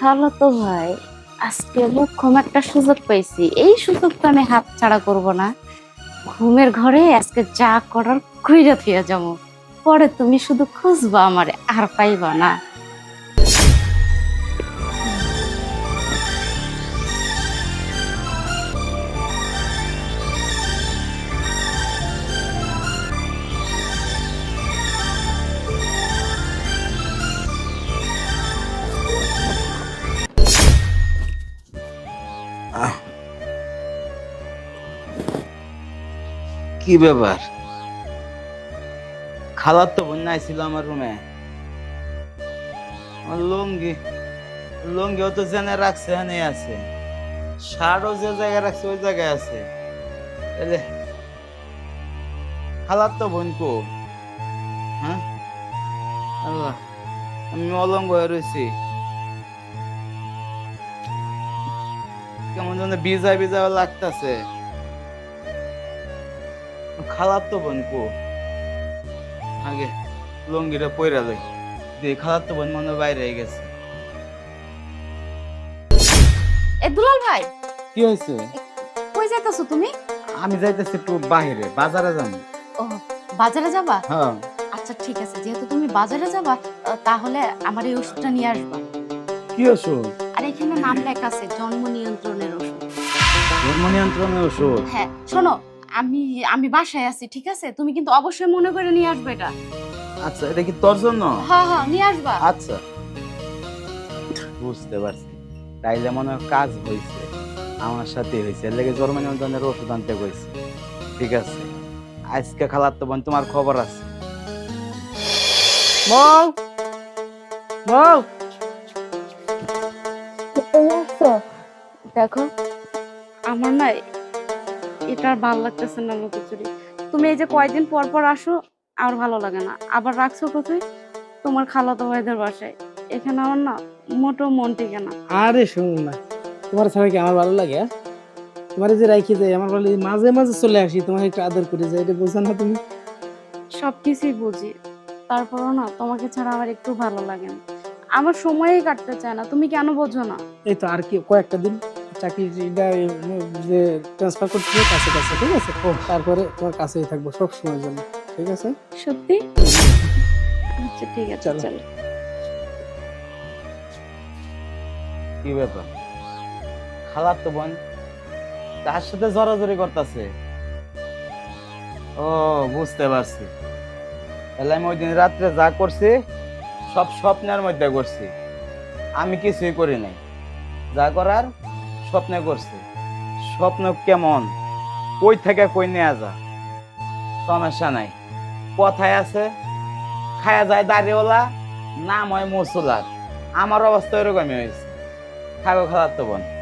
খালো তো ভাই, আজকে মোক্ষম একটা সুযোগ পাইছি। এই সুযোগটা আমি হাত ছাড়া করব না। ঘুমের ঘরে আজকে যা করার খুঁজে থিয়া যাব। পরে তুমি শুধু খুঁজবা আমারে, আর পাইবা না। কি ব্যাপার? খালার তো বন্যা ছিল আমার রুমে। লুঙ্গি লুঙ্গিও তো জেনে রাখছে, এনে আছে। শার্টও যে জায়গায় রাখছে, ওই জায়গায় আছে। খালার তো বোন কো? হ্যাঁ? আমি অলঙ্গ হয়ে রয়েছি। কেমন যেন বিজা বিজা লাগতেছে। খালার তো বোন কো? আগে লঙ্গিটা পয়রা লই। দিয়ে খালার তো বোন মনে বাইরে গেছে। এ দুলাল ভাই। কি হয়েছে? কই যাইতাছো তুমি? আমি যাইতেছি একটু বাহিরে বাজারে যাব। ও বাজারে যাবা? হ্যাঁ। আচ্ছা ঠিক আছে যেহেতু তুমি বাজারে যাবা তাহলে আমার এই ওষুধটা নিয়ে আসবা। কি ওষুধ? আর এখানে নাম লেখা আছে জন্ম নিয়ন্ত্রণের ওষুধ। ধর্ম নিয়ন্ত্রণের ওষুধ? হ্যাঁ শোনো আমি আমি বাসায় আছি ঠিক আছে? তুমি কিন্তু অবশ্যই মনে করে নিয়ে আসবে এটা। আচ্ছা এটা কি তোর জন্য? হ্যাঁ হ্যাঁ নিয়ে আসবা। আচ্ছা। বুঝতে পারছি। তাইলে মনে হয় কাজ হয়েছে আমার সাথে হয়েছে এর লেগে জন্ম নিয়ন্ত্রণের ওষুধ আনতে কইছে। ঠিক আছে? আজকে খালার তো বোন তোমার খবর আছে। বউ! বউ! দেখো। আমার না এটা আর ভালো লাগতেছে না লুকোচুরি তুমি এই যে কয়দিন পর পর আসো আর ভালো লাগে না। আবার রাখছো কোথায়? তোমার খালাতো ভাইদের বাসায়। এখানে আমার না মোটো মন টিকে না। আরে শুন না তোমার ছাড়া কি আমার ভালো লাগে? তোমার যে রাখি যাই আমার ভালো মাঝে মাঝে চলে আসি তোমার একটু আদর করে যাই এটা বোঝো না তুমি। সব কিছুই বুঝি। তারপরও না তোমাকে ছাড়া আমার একটু ভালো লাগে না। আমার সময়ই কাটতে চায় না তুমি কেন বোঝো না? এই তো আর কি কয়েকটা দিন। চাকরিটা যে ট্রান্সফার করতে হবে কাছে কাছে ঠিক আছে? ও তারপরে তোমার কাছেই থাকব সব সময়ের জন্য ঠিক আছে? সত্যি? আচ্ছা ঠিক আছে চলো। চলো। কি ব্যাপার? খালার তো বোন তার সাথে জড়াজড়ি করতেছে। ও বুঝতে পারছি। তাহলে আমি ওই দিন রাত্রে যা করছি সব স্বপ্নের মধ্যে করছি। আমি কিছুই করি নাই। যা করার স্বপ্নে করছে। স্বপ্ন কেমন? কই থেকে কই নেওয়া যা সমস্যা নাই। কথায় আছে, খায়া যায় দাড়িওয়ালা, নাম হয় মসুলার। আমার অবস্থা এরকমই হয়েছে। খাগো খাওয়ার তো বোন।